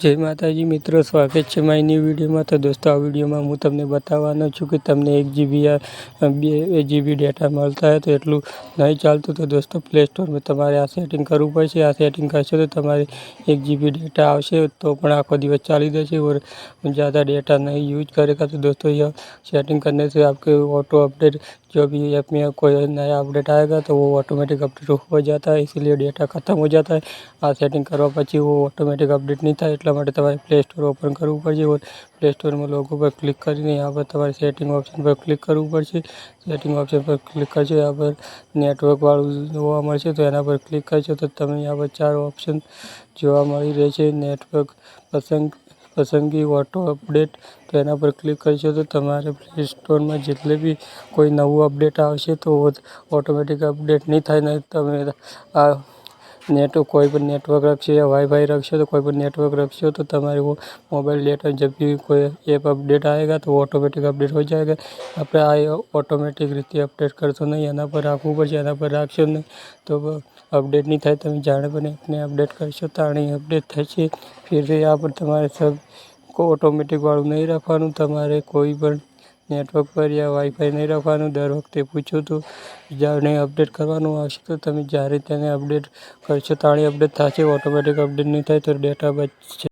જય માતાજી મિત્રો સ્વાગત છે મારી ન્યૂ વિડીયોમાં તો દોસ્તો આ વિડીયોમાં હું તમને બતાવવાનો છું કે તમને એક જીબી બે જીબી ડેટા મળતા હોય તો એટલું નહીં ચાલતું તો દોસ્તો પ્લે સ્ટોરમાં તમારે આ સેટિંગ કરવું પડશે આ સેટિંગ કરશો તો તમારે એક જીબી ડેટા આવશે તો પણ આખો દિવસ ચાલી જશે और ज़्यादा डेटा नहीं यूज करेगा तो दोस्तों यह सेटिंग करने से आपके ऑटो अपडेट जो भी ऐप में कोई नया अपडेट आएगा तो वो ऑटोमेटिक अपडेट हो जाता है इसीलिए डेटा ख़त्म हो जाता है આ સેટિંગ કરવા પછી वो ऑटोमेटिक अपडेट नहीं થાય એટલા એટલા માટે તમારે પ્લે સ્ટોર ઓપન કરવું પડશે. પ્લે સ્ટોરમાં લોગો પર ક્લિક કરીને યહાં પર તમારે સેટિંગ ઓપ્શન પર ક્લિક કરવું પડશે. સેટિંગ ઓપ્શન પર ક્લિક કરશો યહાં પર નેટવર્કવાળું જોવા મળશે. તો એના પર ક્લિક કરશો તો તમે યહાં પર ચાર ઓપ્શન જોવા મળી રહેશે. નેટવર્ક પસંદ પસંદગી ઓટો અપડેટ તો એના પર ક્લિક કરશો તો તમારે પ્લે સ્ટોરમાં જેટલે બી કોઈ નવું અપડેટ આવશે તો ઓટોમેટિક અપડેટ નહીં થાય. ને તમે આ नेट कोई भी नेटवर्क रखिए या वाईफाई रखिए तो कोई भी नेटवर्क रखिए तो तुम्हारे वो मोबाइल डेटा जब भी कोई ऐप अपडेट आएगा तो वो ऑटोमेटिक अपडेट हो जाएगा આપણે આ ઓટોમેટિક રીતે અપડેટ કરશો નહીં એના પર રાખવું પડશે એના પર રાખશો નહીં તો અપડેટ નહીં થાય તમે જાણે પણ એપને અપડેટ કરશો તાણી અપડેટ થશે ફિર यहाँ पर તમારે સબ को ઓટોમેટિકવાળું નહીં રાખવાનું તમારે કોઈ પણ નેટવર્ક પર યા વાઈફાઈ નહીં રાખવાનું, દર વખતે પૂછો તો જ્યારે અપડેટ કરવાનું આવશે તો તમે જ્યારે તેને અપડેટ કરશો ત્યારે અપડેટ થશે ઓટોમેટિક અપડેટ નહીં થાય તો ડેટા બચશે.